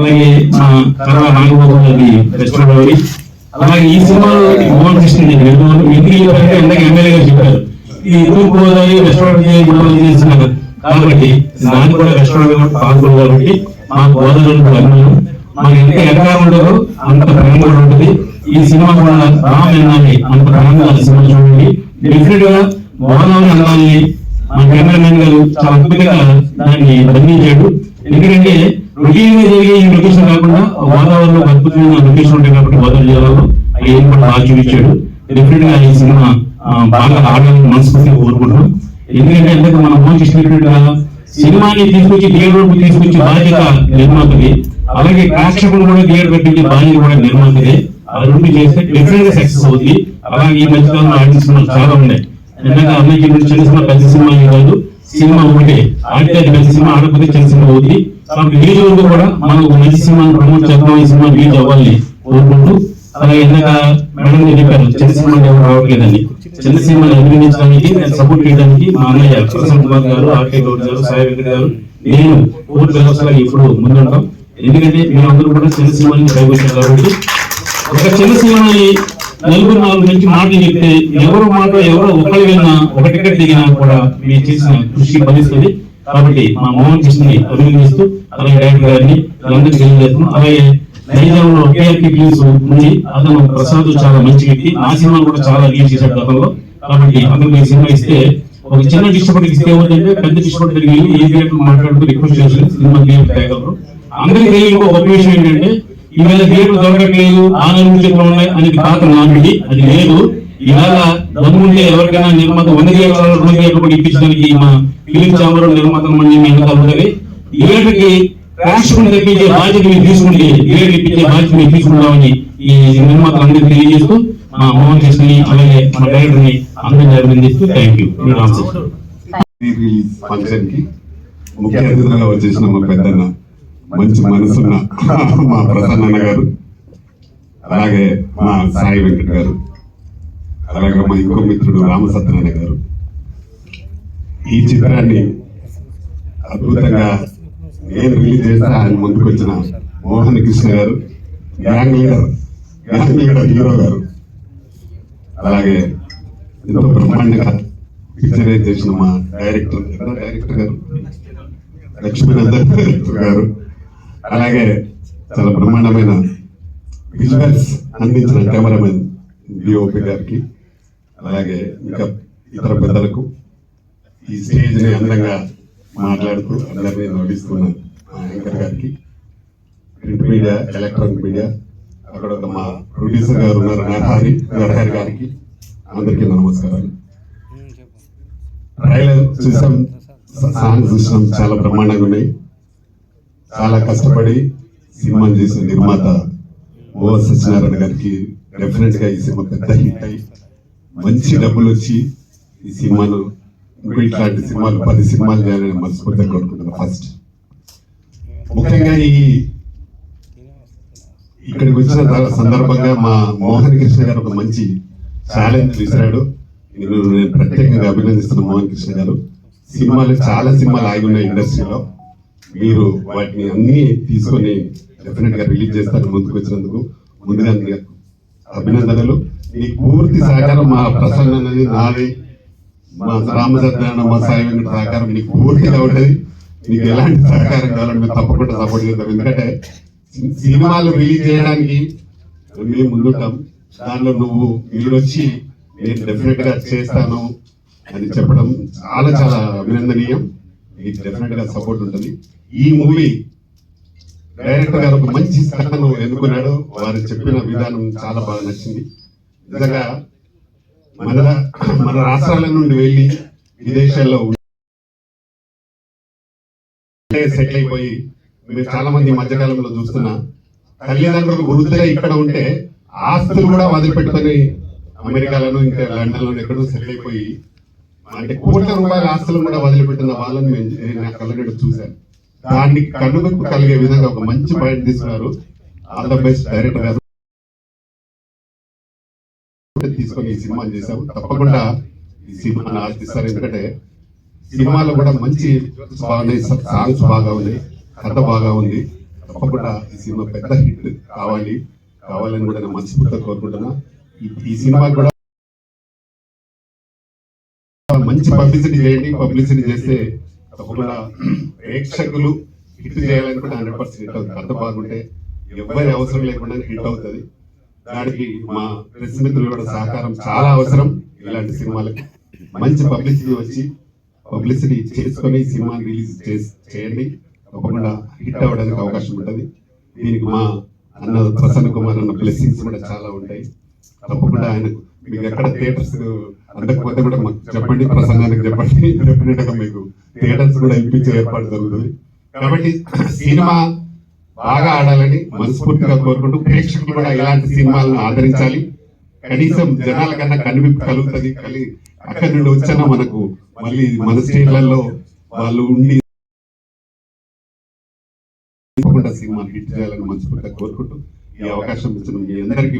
అలాగే మా కర్ర నాగబాబు గారి అలాగే ఈ సినిమాలో మోహన్ కృష్ణ గారి ఇందాక ఎమ్మెల్యే గారు చెప్పారు. ఈ తూర్పు గోదావరి రెస్టారెంట్ చేస్తున్నారు. కాబట్టి దాన్ని కూడా రెస్టారెంట్ పాల్గొన్నారు కాబట్టి మా గోదావరి అభిమానం మాకు ఎంత ఎక్కడ ఉండదో అంత ప్రేమ కూడా ఉంటుంది. ఈ సినిమా కూడా రామ్ ఎన్నాలి అంత ప్రేమగా సినిమా చూడండి. డెఫినెట్గా గోదావరి అన్నాల్ని మా కెమెరామెన్ గారు చాలా అద్భుతంగా దాన్ని బంధించాడు ఎందుకంటే రొటీన్ జరిగే ఈ లొకేషన్ కాకుండా గోదావరిలో అద్భుతమైన లొకేషన్ ఉంటాయి కాబట్టి గోదావరి జిల్లాలో అవి కూడా బాగా చూపించాడు. డెఫినెట్గా ఈ సినిమా బాగా ఆడాలని మనస్ఫూర్తిగా కోరుకుంటున్నాం. ఎందుకంటే ఎందుకు మనం ఫోన్ చేసినట్టుగా సినిమాని తీసుకొచ్చి థియేటర్ తీసుకొచ్చి బాధ్యత నిర్మాతది. అలాగే ప్రేక్షకులు కూడా థియేటర్ పెట్టించే బాధ్యత కూడా నిర్మాతదే. ఆ రెండు చేస్తే డెఫినెట్గా సక్సెస్ అవుతుంది అలాగే ఈ మధ్యకాలంలో ఆడిన సినిమాలు చాలా ఉన్నాయి. ఎందుకంటే అమ్మాయికి ఇప్పుడు చిన్న సినిమా పెద్ద సినిమా కాదు. సినిమా ఉంటే ఆడితే సినిమా ఆడకపోతే చిన్న సినిమా అవుతుంది కాబట్టి రిలీజ్ కూడా మనం ఒక మంచి సినిమాని ప్రమోట్ చేద్దాం ఈ సినిమా రిలీజ్ అవ్వాలని కోరుకుంటూ అలాగే ఇందాక మేడం చెప్పారు చిన్న సినిమా ఎవరు రావట్లేదని. చిన్న సినిమాని అభినందించడానికి నేను సపోర్ట్ చేయడానికి మా అన్నయ్య ప్రసన్న కుమార్ గారు ఆర్కే గౌడ్ గారు సాయి వెంకట గారు నేను పూర్తి వ్యవస్థగా ఇప్పుడు ముందుంటాం. ఎందుకంటే మీరందరూ కూడా చిన్న సినిమాని కైవచ్చారు కాబట్టి ఒక చిన్న సినిమాని నలుగురు నాలుగు నుంచి మాటలు చెప్తే ఎవరు మాట ఎవరో ఒకరు విన్నా ఒక టికెట్ దిగినా కూడా మీరు చేసిన కృషి ఫలిస్తుంది. కాబట్టి మా మోహన్ కృష్ణని అభినందిస్తూ అలాగే డైరెక్టర్ గారిని అందరికీ తెలియజేస్తున్నాం. అలాగే నైజాంలో కేఆర్పి ఫిలిమ్స్ ఉంది. అతను ప్రసాద్ చాలా మంచి వ్యక్తి. ఆ సినిమా కూడా చాలా లీడ్ చేశాడు గతంలో. కాబట్టి అతను మీ సినిమా ఇస్తే ఒక చిన్న డిస్ట్రిబ్యూటర్ ఇస్తే ఏమవుతుందంటే పెద్ద డిస్ట్రిబ్యూటర్ దగ్గరికి ఏ థియేటర్ మాట్లాడుతూ రిక్వెస్ట్ చేసి సినిమా అందరికీ తెలియదు ఒక విషయం ఏంటంటే ఈవేళ దేవుడు దొరకట్లేదు ఆ నలుగురు ఉన్నాయి అనేది కాక నాటిది అది లేదు. ఇవాళ దమ్ముంటే ఎవరికైనా నిర్మాత వంద థియేటర్లు రెండు థియేటర్లు కూడా ఇప్పించడానికి మా ఫిలిం చాంబర్ నిర్మాత మంది మీ వెనకాల ఉంటుంది. థియేటర్కి ప్రేక్షకులు తెప్పించే బాధ్యత మీరు తీసుకుంటే ఏడు ఇప్పించే బాధ్యత మీరు తీసుకుంటామని ఈ నిర్మాతలు అందరికీ తెలియజేస్తూ మా మోహన్ కృష్ణని అలాగే మా డైరెక్టర్ని అందరినీ అభినందిస్తూ థ్యాంక్ యూ ఫంక్షన్కి ముఖ్య అతిథులుగా వచ్చేసిన మా పెద్దన్న మంచి మనసున్న మా ప్రసన్న గారు అలాగే మా సాయి వెంకట్ గారు అలాగే మా ఇంకో మిత్రుడు రామసత్యనారాయణ గారు. ఈ చిత్రాన్ని అద్భుతంగా నేను రిలీజ్ చేస్తా ఆయన ముందుకు వచ్చిన మోహన్ కృష్ణ గారు gang leader gang leader hero గారు. అలాగే ఎంతో బ్రహ్మాండంగా పిక్చరైజ్ చేసిన మా డైరెక్టర్ డైరెక్టర్ గారు? లక్ష్మీనందన్ డైరెక్టర్ గారు. అలాగే చాలా బ్రహ్మాండమైన విజువల్స్ అందించిన కెమెరామెన్ డిఓపి గారికి అలాగే ఇంకా ఇతర పెద్దలకు ఈ స్టేజ్ని అందంగా మాట్లాడుతూ అందరినీ నవ్విస్తున్న మా యాంకర్ గారికి ప్రింట్ మీడియా ఎలక్ట్రానిక్ మీడియా అక్కడ ఒక మా ప్రొడ్యూసర్ గారు ఉన్నారు నరహరి నరహరి గారికి అందరికీ నమస్కారాలు. ట్రైలర్ చూసాం సాంగ్ చూసాం చాలా బ్రహ్మాండంగా ఉన్నాయి. చాలా కష్టపడి సినిమాని చేసిన నిర్మాత ఓ సత్యనారాయణ గారికి డెఫినెట్గా ఈ సినిమా పెద్ద హిట్ అయి మంచి డబ్బులు వచ్చి ఈ సినిమాను ఇంకా ఇట్లాంటి సినిమాలు పది సినిమాలు చేయాలని మనస్ఫూర్తిగా కోరుకుంటున్నాను ఫస్ట్ ముఖ్యంగా ఈ ఇక్కడికి వచ్చిన సందర్భంగా మా మోహన్ కృష్ణ గారు ఒక మంచి ఛాలెంజ్ విసిరాడు. నేను నేను ప్రత్యేకంగా అభినందిస్తున్న మోహన్ కృష్ణ గారు. సినిమాలు చాలా సినిమాలు ఆగి ఉన్నాయి ఇండస్ట్రీలో. మీరు వాటిని అన్ని తీసుకొని డెఫినెట్గా రిలీజ్ చేస్తారు ముందుకు వచ్చినందుకు. ముందుగా అభినందనలు. మీకు పూర్తి సహకారం మా ప్రసన్న నాది మా రామచంద్రన్న మా సాయి వెంకట సహకారం నీకు పూర్తిగా ఉంటుంది. నీకు ఎలాంటి సహకారం కావాలని మేము తప్పకుండా సపోర్ట్ చేద్దాం ఎందుకంటే సినిమాలు రిలీజ్ చేయడానికి మేము ముందుంటాం. దానిలో నువ్వు వీళ్ళు వచ్చి నేను డెఫినెట్గా చేస్తాను అని చెప్పడం చాలా చాలా అభినందనీయం. నీకు డెఫినెట్గా సపోర్ట్ ఉంటుంది. ఈ మూవీ డైరెక్టర్ గారు ఒక మంచి కథను ఎన్నుకున్నాడు. వారు చెప్పిన విధానం చాలా బాగా నచ్చింది. నిజంగా మన మన రాష్ట్రాల నుండి వెళ్ళి విదేశాల్లో సెటిల్ అయిపోయి మీరు చాలా మంది మధ్యకాలంలో చూస్తున్నా తల్లిదండ్రులు వృద్ధులై ఇక్కడ ఉంటే ఆస్తులు కూడా వదిలిపెట్టుకొని అమెరికాలను ఇంకా లండన్లో ఎక్కడో సెటిల్ అయిపోయి అంటే కోట్ల రూపాయల ఆస్తులు కూడా వదిలిపెట్టిన వాళ్ళని నేను అక్కడ నా చూశాను. దాన్ని కనుగొక్కు కలిగే విధంగా ఒక మంచి పాయింట్ తీసుకున్నారు. ఆల్ ద బెస్ట్ డైరెక్టర్ గారు. తీసుకొని ఈ సినిమా చేశాము తప్పకుండా ఈ సినిమాని ఆశిస్తారు. ఎందుకంటే సినిమాలో కూడా మంచి బాగున్నాయి సాంగ్స్ బాగా ఉంది. కథ బాగా ఉంది. తప్పకుండా ఈ సినిమా పెద్ద హిట్ కావాలి. కావాలని కూడా నేను మనస్ఫూర్తిగా కోరుకుంటున్నా. ఈ- ఈ సినిమా కూడా మంచి పబ్లిసిటీ చేయండి. పబ్లిసిటీ చేస్తే తప్పకుండా ప్రేక్షకులు హిట్ చేయాలనుకుంటే హండ్రెడ్ పర్సెంట్ హిట్ అవుతుంది. కథ బాగుంటే ఎవరి అవసరం లేకుండా హిట్ అవుతుంది. దానికి మా ప్రెస్ మిత్రులు కూడా సహకారం చాలా అవసరం ఇలాంటి సినిమాలకి. మంచి పబ్లిసిటీ వచ్చి పబ్లిసిటీ చేసుకొని సినిమా రిలీజ్ చేయండి. తప్పకుండా హిట్ అవ్వడానికి అవకాశం ఉంటుంది. దీనికి మా అన్న ప్రసన్న కుమార్ అన్న బ్లెస్సింగ్స్ కూడా చాలా ఉంటాయి. తప్పకుండా ఆయన మీకు ఎక్కడ థియేటర్స్ అందకపోతే కూడా మాకు చెప్పండి ప్రసంగానికి చెప్పండి. డెఫినెట్ మీకు థియేటర్స్ కూడా ఇప్పించే ఏర్పాటు జరుగుతుంది. కాబట్టి సినిమా బాగా ఆడాలని మనస్ఫూర్తిగా కోరుకుంటూ ప్రేక్షకులు కూడా ఇలాంటి సినిమాలను ఆదరించాలి. కనీసం జనాల కన్నా కనివిప్పు కలుగుతుంది. కలి అక్కడి నుండి వచ్చిన మనకు మళ్ళీ మన స్టేట్లలో వాళ్ళు ఉండి సినిమా హిట్ చేయాలని మనస్ఫూర్తిగా కోరుకుంటూ ఈ అవకాశం ఇచ్చిన మీ అందరికీ